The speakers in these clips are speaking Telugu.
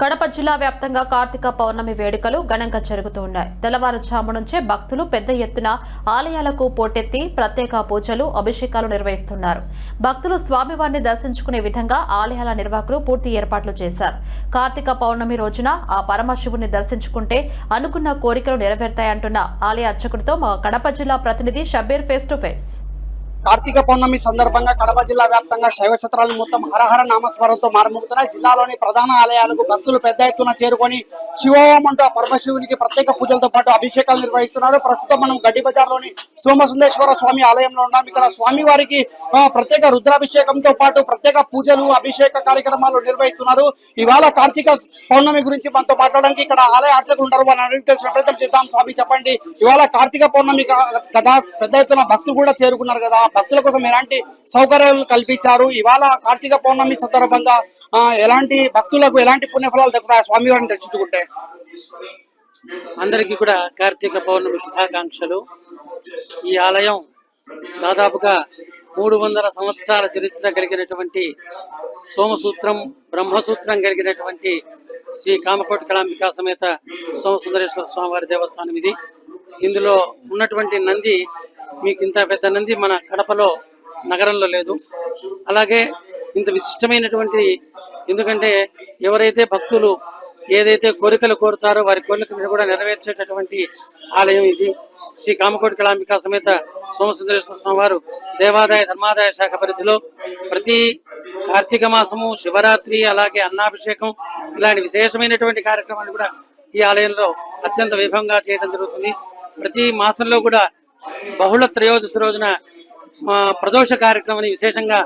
కడప జిల్లా వ్యాప్తంగా కార్తీక పౌర్ణమి వేడుకలు ఘనంగా జరుగుతూ ఉన్నాయి. తెల్లవారుజాము నుంచే భక్తులు పెద్ద ఎత్తున ఆలయాలకు పోటెత్తి ప్రత్యేక పూజలు అభిషేకాలు నిర్వహిస్తున్నారు. భక్తులు స్వామివారిని దర్శించుకునే విధంగా ఆలయాల నిర్వాహకులు పూర్తి ఏర్పాట్లు చేశారు. కార్తీక పౌర్ణమి రోజున ఆ పరమశివుని దర్శించుకుంటే అనుకున్న కోరికలు నెరవేరుతాయంటున్న ఆలయ అర్చకుడితో మా కడప జిల్లా ప్రతినిధి Shabeer face to face Karthika Pournami సందర్భంగా కడప జిల్లా వ్యాప్తంగా శైవ క్షేత్రాలు మొత్తం హరహర నామస్మరణతో మారుమోగుతున్నాయి. జిల్లాలోని ప్రధాన ఆలయాలకు భక్తులు పెద్ద ఎత్తున చేరుకొని శివోం అంటూ ఆ పరమశివునికి ప్రత్యేక పూజలతో పాటు అభిషేకాలు నిర్వహిస్తున్నారు. ప్రస్తుతం మనం గడ్డి బజార్లోని సోమసుందేశ్వర స్వామి ఆలయంలో ఉన్నాం. ఇక్కడ స్వామి వారికి ప్రత్యేక రుద్రాభిషేకంతో పాటు ప్రత్యేక పూజలు అభిషేక కార్యక్రమాలు నిర్వహిస్తున్నారు. ఇవాళ కార్తీక పౌర్ణమి గురించి మనతో మాట్లాడడానికి ఇక్కడ ఆలయ అర్చకులు ఉంటారు వాళ్ళని అడిగి తెలిసిన ప్రయత్నం చేద్దాం. స్వామి చెప్పండి. ఇవాళ కార్తీక పౌర్ణమి కదా పెద్ద ఎత్తున భక్తులు కూడా చేరుకున్నారు కదా. భక్తుల కోసం ఎలాంటి సౌకర్యాలు కల్పించారు? ఇవాళ కార్తీక పౌర్ణమి సందర్భంగా ఎలాంటి భక్తులకు ఎలాంటి పుణ్యఫలాలు దక్కుతాయి స్వామివారిని దర్శించుకుంటే. అందరికీ కూడా కార్తీక పౌర్ణమి శుభాకాంక్షలు. ఈ ఆలయం దాదాపుగా మూడు వందల సంవత్సరాల చరిత్ర కలిగినటువంటి సోమసూత్రం బ్రహ్మసూత్రం కలిగినటువంటి శ్రీ కామకోటి కళాంబికా సమేత సోమసుందరేశ్వర స్వామివారి దేవస్థానం ఇది. ఇందులో ఉన్నటువంటి నంది మీకు ఇంత పెద్ద నంది మన కడపలో నగరంలో లేదు. అలాగే ఇంత విశిష్టమైనటువంటి ఎందుకంటే ఎవరైతే భక్తులు ఏదైతే కోరికలు కోరుతారో వారి కోరికలను కూడా నెరవేర్చేటటువంటి ఆలయం ఇది. శ్రీ కామకోటి కళాంబిక సమేత సోమసుందరేశ్వర స్వామి వారు దేవాదాయ ధర్మాదాయ శాఖ పరిధిలో ప్రతి కార్తీక మాసము శివరాత్రి అలాగే అన్నాభిషేకం ఇలాంటి విశేషమైనటువంటి కార్యక్రమాలు కూడా ఈ ఆలయంలో అత్యంత వైభవంగా చేయడం జరుగుతుంది. ప్రతి మాసంలో కూడా బహుళ త్రయోదశి రోజున ప్రదోష కార్యక్రమాన్ని విశేషంగా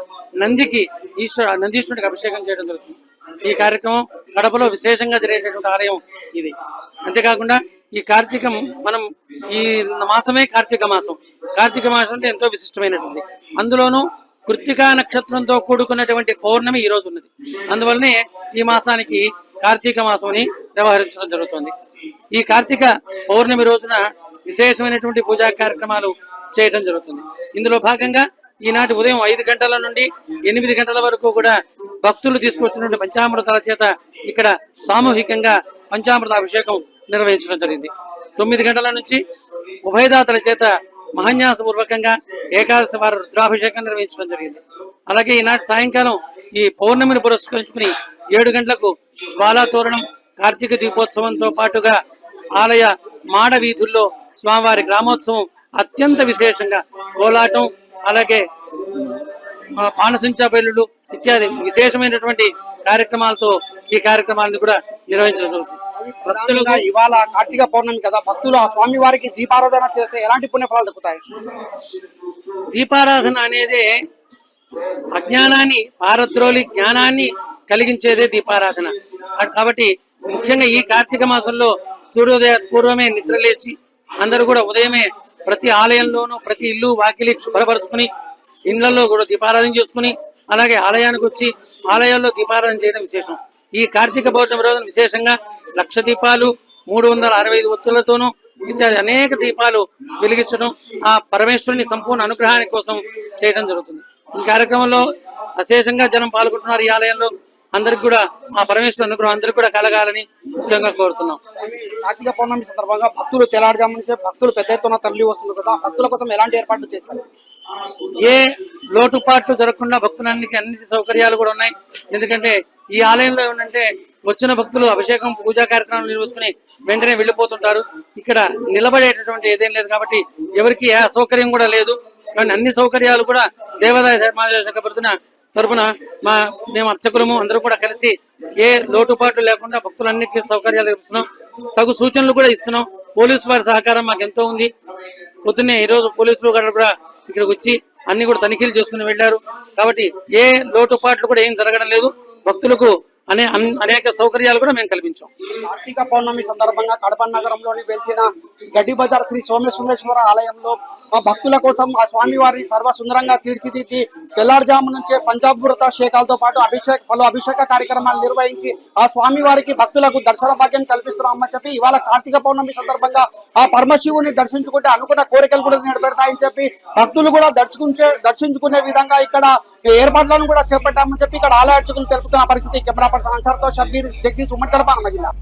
నందికి ఈశ్వర నందీశ్వరుడికి అభిషేకం చేయడం జరుగుతుంది. ఈ కార్యక్రమం కడపలో విశేషంగా జరిగేటటువంటి ఆలయం ఇది. అంతేకాకుండా ఈ కార్తీకం మనం ఈ మాసమే కార్తీక మాసం. కార్తీక మాసం అంటే ఎంతో విశిష్టమైనటువంటి అందులోనూ కృత్తికా నక్షత్రంతో కూడుకున్నటువంటి పౌర్ణమి ఈ రోజు ఉన్నది. అందువల్లనే ఈ మాసానికి కార్తీక మాసం అని వ్యవహరించడం జరుగుతుంది. ఈ కార్తీక పౌర్ణమి రోజున విశేషమైనటువంటి పూజా కార్యక్రమాలు చేయడం జరుగుతుంది. ఇందులో భాగంగా ఈనాటి ఉదయం ఐదు గంటల నుండి ఎనిమిది గంటల వరకు కూడా భక్తులు తీసుకొచ్చినటువంటి పంచామృతాల చేత ఇక్కడ సామూహికంగా పంచామృత అభిషేకం నిర్వహించడం జరిగింది. తొమ్మిది గంటల నుంచి ఉభయదాతల చేత మహాన్యాసపూర్వకంగా ఏకాదశి వారు రుద్రాభిషేకం నిర్వహించడం జరిగింది. అలాగే ఈనాటి సాయంకాలం ఈ పౌర్ణమిని పురస్కరించుకుని ఏడు గంటలకు జ్వాలా తోరణం కార్తీక దీపోత్సవంతో పాటుగా ఆలయ మాడ వీధుల్లో స్వామివారి గ్రామోత్సవం అత్యంత విశేషంగా కోలాటం అలాగే ఆ, బాణసంచా బయలులు ఇత్యాది విశేషమైనటువంటి కార్యక్రమాలతో ఈ కార్యక్రమాలను కూడా నిర్వహించడం జరుగుతుంది. ప్రధానంగా ఇవాళ కార్తీక పౌర్ణమి కదా భక్తులు ఆ స్వామి వారికి దీపారాధన చేస్తే ఎలాంటి పుణ్యఫలాలు దక్కుతాయి? దీపారాధన అనేది అజ్ఞానాన్ని పారద్రోలి జ్ఞానాన్ని కలిగించేదే దీపారాధన. కాబట్టి ముఖ్యంగా ఈ కార్తీక మాసంలో సూర్యోదయ పూర్వమే నిద్రలేచి అందరూ కూడా ఉదయమే ప్రతి ఆలయంలోనూ ప్రతి ఇల్లు వాకిలి శుభ్రపరుచుకుని ఇండ్లలో కూడా దీపారాధన చేసుకుని అలాగే ఆలయానికి వచ్చి ఆలయాల్లో దీపారాధన చేయడం విశేషం. ఈ కార్తీక పౌర్ణమి రోజున విశేషంగా లక్ష దీపాలు మూడు వందల అరవై ఐదు ఒత్తులతోనూ ఇత్యాది అనేక దీపాలు వెలిగించడం ఆ పరమేశ్వరుని సంపూర్ణ అనుగ్రహాని కోసం చేయడం జరుగుతుంది. ఈ కార్యక్రమంలో అశేషంగా జనం పాల్గొంటున్నారు ఈ ఆలయంలో. అందరికి కూడా ఆ పరమేశ్వర అనుగ్రహం అందరికి కూడా కలగాలని ముఖ్యంగా కోరుతున్నాం. కార్తీక పౌర్ణమి సందర్భంగా భక్తులు తెల్లారుజాము నుంచే భక్తులు పెద్ద ఎత్తున తరలి వస్తున్నారు కదా భక్తుల కోసం ఎలాంటి ఏర్పాట్లు చేశారు? ఏ లోటుపాట్లు జరగకుండా భక్తులన్నికి అన్ని సౌకర్యాలు కూడా ఉన్నాయి. ఎందుకంటే ఈ ఆలయంలో ఏమంటే వచ్చిన భక్తులు అభిషేకం పూజా కార్యక్రమాలు నిర్వహించుకుని వెంటనే వెళ్ళిపోతుంటారు. ఇక్కడ నిలబడేటటువంటి ఏదేం లేదు కాబట్టి ఎవరికి ఏ అసౌకర్యం కూడా లేదు. కానీ అన్ని సౌకర్యాలు కూడా దేవాదాయ ధర్మాదాయ శాఖ తరఫున తరపున మా మేము అర్చకులము అందరూ కూడా కలిసి ఏ లోటుపాట్లు లేకుండా భక్తులన్నిటికీ సౌకర్యాలు ఇస్తున్నాం. తగు సూచనలు కూడా ఇస్తున్నాం. పోలీసు వారి సహకారం మాకు ఎంతో ఉంది. పొద్దున్నే ఈ రోజు పోలీసులు గారు కూడా ఇక్కడికి వచ్చి అన్ని కూడా తనిఖీలు చేసుకుని వెళ్ళారు. కాబట్టి ఏ లోటుపాట్లు కూడా ఏం జరగడం లేదు. భక్తులకు అనే అనేక సౌకర్యాలు కూడా మేము కల్పించాం. కార్తీక పౌర్ణమి సందర్భంగా కడప నగరంలోని వెలిసిన గడ్డి బజార్ శ్రీ సోమేశ్వరేశ్వర ఆలయంలో ఆ భక్తుల కోసం ఆ స్వామి వారిని సర్వ సుందరంగా తీర్చిదిద్ది తెల్లారుజాము నుంచే పంచామృత శేఖాలతో పాటు అభిషేక పలు అభిషేక కార్యక్రమాలు నిర్వహించి ఆ స్వామి వారికి భక్తులకు దర్శన భాగ్యం కల్పిస్తున్నామని చెప్పి ఇవాళ కార్తీక పౌర్ణమి సందర్భంగా ఆ పరమశివుని దర్శించుకుంటే అనుకున్న కోరికలు కూడా నిలబెడతాయని చెప్పి భక్తులు కూడా దర్శించే దర్శించుకునే విధంగా ఇక్కడ ఏర్పాట్లను కూడా చేపట్టామని చెప్పి ఇక్కడ ఆలయ తెలుపుతున్న పరిస్థితి. Camera person cameraman Shabbir Jagadeesh ఉమ్మడి కడప జిల్లా.